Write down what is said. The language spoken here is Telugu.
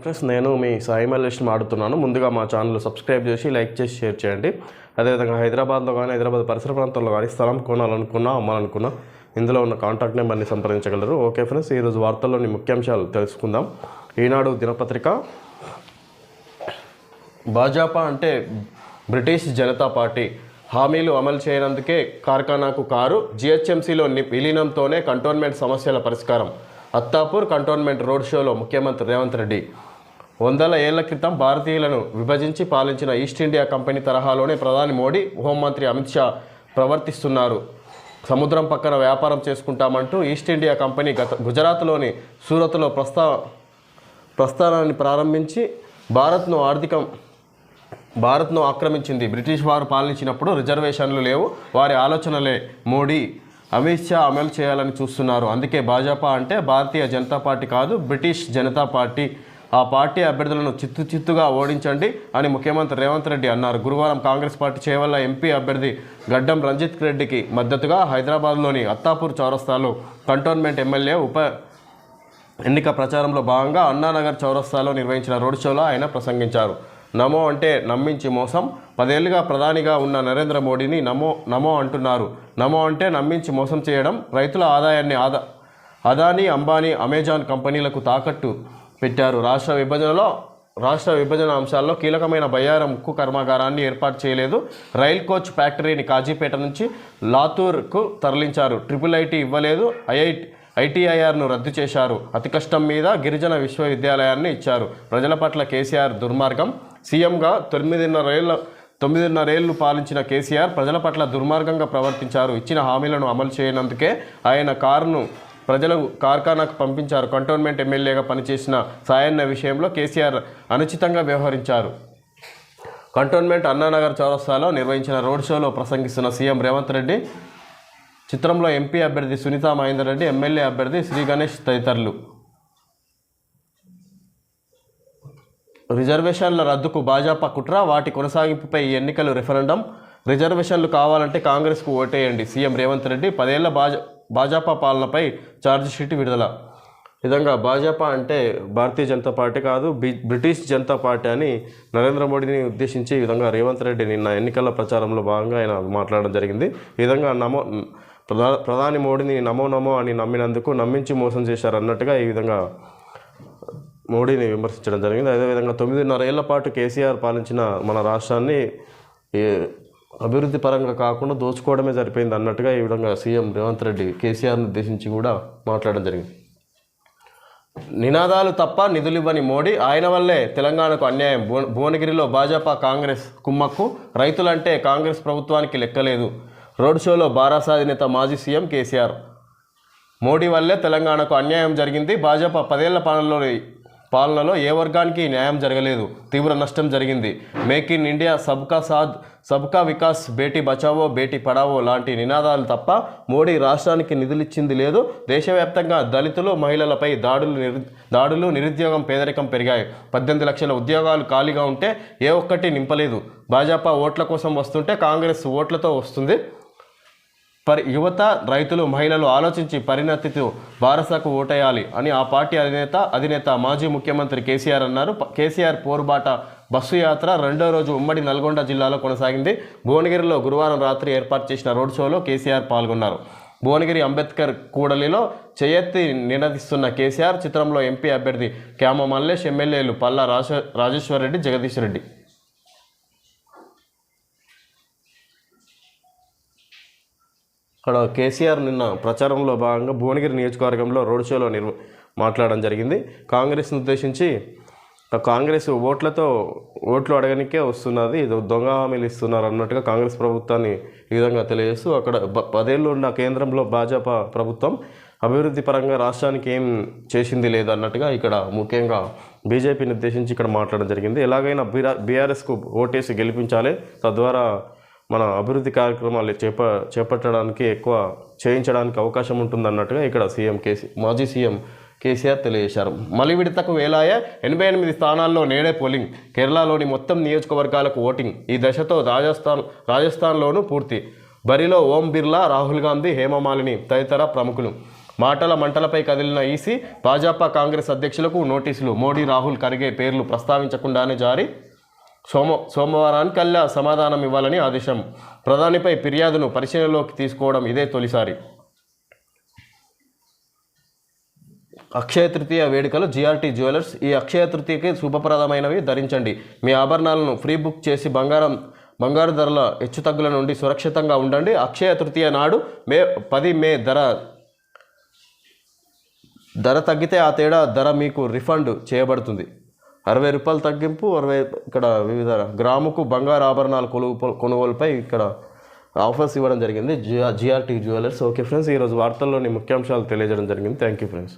ఫ్రెండ్స్ నేను మీ సాయి మల్లేష్ని మాడుతున్నాను. ముందుగా మా ఛానల్ సబ్స్క్రైబ్ చేసి లైక్ చేసి షేర్ చేయండి. అదేవిధంగా హైదరాబాద్లో కానీ హైదరాబాద్ పరిసర ప్రాంతాల్లో కానీ స్థలం కొనాలనుకున్నా అమ్మాలనుకున్నా ఇందులో ఉన్న కాంటాక్ట్ నెంబర్ని సంప్రదించగలరు. ఓకే ఫ్రెండ్స్ ఈరోజు వార్తల్లోని ముఖ్యాంశాలు తెలుసుకుందాం. ఈనాడు దినపత్రిక భాజపా అంటే బ్రిటిష్ జనతా పార్టీ హామీలు అమలు చేయనందుకే కార్ఖానాకు కారు జిహెచ్ఎంసీలో విలీనంతోనే కంటోన్మెంట్ సమస్యల పరిష్కారం. అత్తాపూర్ కంటోన్మెంట్ రోడ్ షోలో ముఖ్యమంత్రి రేవంత్ రెడ్డి వందల ఏళ్ళ క్రితం భారతీయులను విభజించి పాలించిన ఈస్ట్ ఇండియా కంపెనీ తరహాలోనే ప్రధాని మోడీ హోంమంత్రి అమిత్ షా ప్రవర్తిస్తున్నారు. సముద్రం పక్కన వ్యాపారం చేసుకుంటామంటూ ఈస్ట్ ఇండియా కంపెనీ గత గుజరాత్లోని సూరత్లో ప్రస్తా ప్రస్థానాన్ని ప్రారంభించి భారత్ను ఆర్థిక భారత్ను ఆక్రమించింది. బ్రిటిష్ వారు పాలించినప్పుడు రిజర్వేషన్లు లేవు. వారి ఆలోచనలే మోడీ అమిత్ షా అమలు చేయాలని చూస్తున్నారు. అందుకే భాజపా అంటే భారతీయ జనతా పార్టీ కాదు బ్రిటిష్ జనతా పార్టీ ఆ పార్టీ అభ్యర్థులను చిత్తు చిత్తుగా ఓడించండి అని ముఖ్యమంత్రి రేవంత్ రెడ్డి అన్నారు. గురువారం కాంగ్రెస్ పార్టీ చేయవల్ల ఎంపీ అభ్యర్థి గడ్డం రంజిత్ రెడ్డికి మద్దతుగా హైదరాబాద్లోని అత్తాపూర్ చౌరస్తాలో కంటోన్మెంట్ ఎమ్మెల్యే ఉప ఎన్నిక ప్రచారంలో భాగంగా అన్నానగర్ చౌరస్తాలో నిర్వహించిన రోడ్ షోలో ఆయన ప్రసంగించారు. నమో అంటే నమ్మించి మోసం పదేళ్ళుగా ప్రధానిగా ఉన్న నరేంద్ర మోడీని నమో నమో అంటున్నారు. నమో అంటే నమ్మించి మోసం చేయడం రైతుల ఆదాయాన్ని ఆదా అదానీ అంబానీ అమెజాన్ కంపెనీలకు తాకట్టు పెట్టారు. రాష్ట్ర విభజనలో రాష్ట్ర విభజన అంశాల్లో కీలకమైన బయ్యారం ఉక్కు కర్మాగారాన్ని ఏర్పాటు చేయలేదు. రైల్ కోచ్ ఫ్యాక్టరీని కాజీపేట నుంచి లాతూర్కు తరలించారు. ట్రిపుల్ ఐటీ ఇవ్వలేదు. ఐఐటి ఐటీఐఆర్ను రద్దు చేశారు. అతి కష్టం మీద గిరిజన విశ్వవిద్యాలయాన్ని ఇచ్చారు. ప్రజల పట్ల కేసీఆర్ దుర్మార్గం. సీఎంగా తొమ్మిదిన్నరేళ్ళ తొమ్మిదిన్నరేళ్ళు పాలించిన కేసీఆర్ ప్రజల పట్ల దుర్మార్గంగా ప్రవర్తించారు. ఇచ్చిన హామీలను అమలు చేయనందుకే ఆయన కారును ప్రజలు కార్ఖానాకు పంపించారు. కంటోన్మెంట్ ఎమ్మెల్యేగా పనిచేసిన సాయన్న విషయంలో కేసీఆర్ అనుచితంగా వ్యవహరించారు. కంటోన్మెంట్ అన్నానగర్ చౌరస్తాలో నిర్వహించిన రోడ్ షోలో ప్రసంగిస్తున్న సీఎం రేవంత్ రెడ్డి చిత్రంలో ఎంపీ అభ్యర్థి సునీతా మహేందర్ రెడ్డి ఎమ్మెల్యే అభ్యర్థి శ్రీ గణేష్ తదితరులు. రిజర్వేషన్ల రద్దుకు భాజపా కుట్ర వాటి కొనసాగింపుపై ఈ ఎన్నికలు రిఫరెండం. రిజర్వేషన్లు కావాలంటే కాంగ్రెస్కు ఓటేయండి. సీఎం రేవంత్ రెడ్డి పదేళ్ళ భాజ భాజపా పాలనపై ఛార్జిషీట్ విడుదల. విధంగా భాజపా అంటే భారతీయ జనతా పార్టీ కాదు బ్రిటిష్ జనతా పార్టీ అని నరేంద్ర మోడీని ఉద్దేశించి ఈ విధంగా రేవంత్ రెడ్డి నిన్న ఎన్నికల ప్రచారంలో భాగంగా ఆయన మాట్లాడడం జరిగింది. ఈ విధంగా నమో ప్రధా ప్రధాని మోడీని నమో నమో అని నమ్మినందుకు నమ్మించి మోసం చేశారన్నట్టుగా ఈ విధంగా మోడీని విమర్శించడం జరిగింది. అదేవిధంగా తొమ్మిదిన్నర ఏళ్ళ పాటు కేసీఆర్ పాలించిన మన రాష్ట్రాన్ని అభివృద్ధి పరంగా కాకుండా దోచుకోవడమే సరిపోయింది అన్నట్టుగా ఈ విధంగా సీఎం రేవంత్ రెడ్డి కేసీఆర్ని ఉద్దేశించి కూడా మాట్లాడడం జరిగింది. నినాదాలు తప్ప నిధులివ్వని మోడీ ఆయన వల్లే తెలంగాణకు అన్యాయం. భువ- భువనగిరిలో భాజపా కాంగ్రెస్ కుమ్మక్కు. రైతులంటే కాంగ్రెస్ ప్రభుత్వానికి లెక్కలేదు. రోడ్ షోలో బారాస అధినేత మాజీ సీఎం కేసీఆర్. మోడీ వల్లే తెలంగాణకు అన్యాయం జరిగింది. భాజపా పదేళ్ళ పాలనలో పాలనలో ఏ వర్గానికి న్యాయం జరగలేదు తీవ్ర నష్టం జరిగింది. మేక్ ఇన్ ఇండియా సబ్కా సాద్ సబ్కా వికాస్ బేటీ బచావో బేటీ పడావో లాంటి నినాదాలు తప్ప మోడీ రాష్ట్రానికి నిధులిచ్చింది లేదు. దేశవ్యాప్తంగా దళితులు మహిళలపై దాడులు నిరు దాడులు నిరుద్యోగం పేదరికం పెరిగాయి. పద్దెనిమిది లక్షల ఉద్యోగాలు ఖాళీగా ఉంటే ఏ ఒక్కటి నింపలేదు. భాజపా ఓట్ల కోసం వస్తుంటే కాంగ్రెస్ ఓట్లతో వస్తుంది. పరి యువత రైతులు మహిళలు ఆలోచించి పరిణతితో భారసకు ఓటేయాలి అని ఆ పార్టీ అధినేత అధినేత మాజీ ముఖ్యమంత్రి కేసీఆర్ అన్నారు. కేసీఆర్ పోరుబాట బస్సు యాత్ర రెండో రోజు ఉమ్మడి నల్గొండ జిల్లాలో కొనసాగింది. భువనగిరిలో గురువారం రాత్రి ఏర్పాటు చేసిన రోడ్ షోలో కేసీఆర్ పాల్గొన్నారు. భువనగిరి అంబేద్కర్ కూడలిలో చేయెత్తి నినదిస్తున్న కేసీఆర్ చిత్రంలో ఎంపీ అభ్యర్థి క్యామ మల్లేష్ ఎమ్మెల్యేలు పల్లా రాజ రెడ్డి జగదీష్ రెడ్డి అక్కడ కేసీఆర్ నిన్న ప్రచారంలో భాగంగా భువనగిరి నియోజకవర్గంలో రోడ్ షోలో నిర్వ మాట్లాడడం జరిగింది. కాంగ్రెస్ను ఉద్దేశించి కాంగ్రెస్ ఓట్లతో ఓట్లు అడగనికే వస్తున్నది ఇది దొంగ హామీలు ఇస్తున్నారు అన్నట్టుగా కాంగ్రెస్ ప్రభుత్వాన్ని ఈ విధంగా తెలియజేస్తూ అక్కడ పదేళ్ళు ఉన్న కేంద్రంలో భాజపా ప్రభుత్వం అభివృద్ధి పరంగా రాష్ట్రానికి ఏం చేసింది లేదు అన్నట్టుగా ఇక్కడ ముఖ్యంగా బీజేపీని ఉద్దేశించి ఇక్కడ మాట్లాడడం జరిగింది. ఎలాగైనా బీఆ బీఆర్ఎస్కు ఓటేసి గెలిపించాలి. తద్వారా మన అభివృద్ధి కార్యక్రమాలు చేప చేపట్టడానికి ఎక్కువ చేయించడానికి అవకాశం ఉంటుందన్నట్టుగా ఇక్కడ సీఎం కేసీ మాజీ సీఎం కేసీఆర్ తెలియజేశారు. మలి విడతకు వేలాయ ఎనభై ఎనిమిది స్థానాల్లో నేడే పోలింగ్. కేరళలోని మొత్తం నియోజకవర్గాలకు ఓటింగ్. ఈ దశతో రాజస్థాన్ రాజస్థాన్లోనూ పూర్తి. బరిలో ఓం బిర్లా రాహుల్ గాంధీ హేమమాలిని తదితర ప్రముఖులు. మాటల మంటలపై కదిలిన ఈసీ భాజపా కాంగ్రెస్ అధ్యక్షులకు నోటీసులు. మోడీ రాహుల్ ఖర్గే పేర్లు ప్రస్తావించకుండానే జారీ. సోమ సోమవారానికల్లా సమాధానం ఇవ్వాలని ఆదేశం. ప్రధానిపై ఫిర్యాదును పరిశీలనలోకి తీసుకోవడం ఇదే తొలిసారి. అక్షయ తృతీయ వేడుకలు జిఆర్టీ జ్యువెలర్స్ ఈ అక్షయ తృతీయకి శుభప్రదమైనవి ధరించండి. మీ ఆభరణాలను ఫ్రీ బుక్ చేసి బంగారం బంగారు ధరల హెచ్చుతగ్గుల నుండి సురక్షితంగా ఉండండి. అక్షయ తృతీయ నాడు మే పది మే ధర ధర తగ్గితే ఆ తేడా ధర మీకు రిఫండ్ చేయబడుతుంది. అరవై రూపాయలు తగ్గింపు అరవై ఇక్కడ వివిధ గ్రాముకు బంగారు ఆభరణాలు కొనుగోలు కొనుగోలుపై ఇక్కడ ఆఫర్స్ ఇవ్వడం జరిగింది. GR GRT jewellers. Okay friends ఈరోజు వార్తల్లోని ముఖ్యాంశాలు తెలియజేయడం జరిగింది. Thank you friends.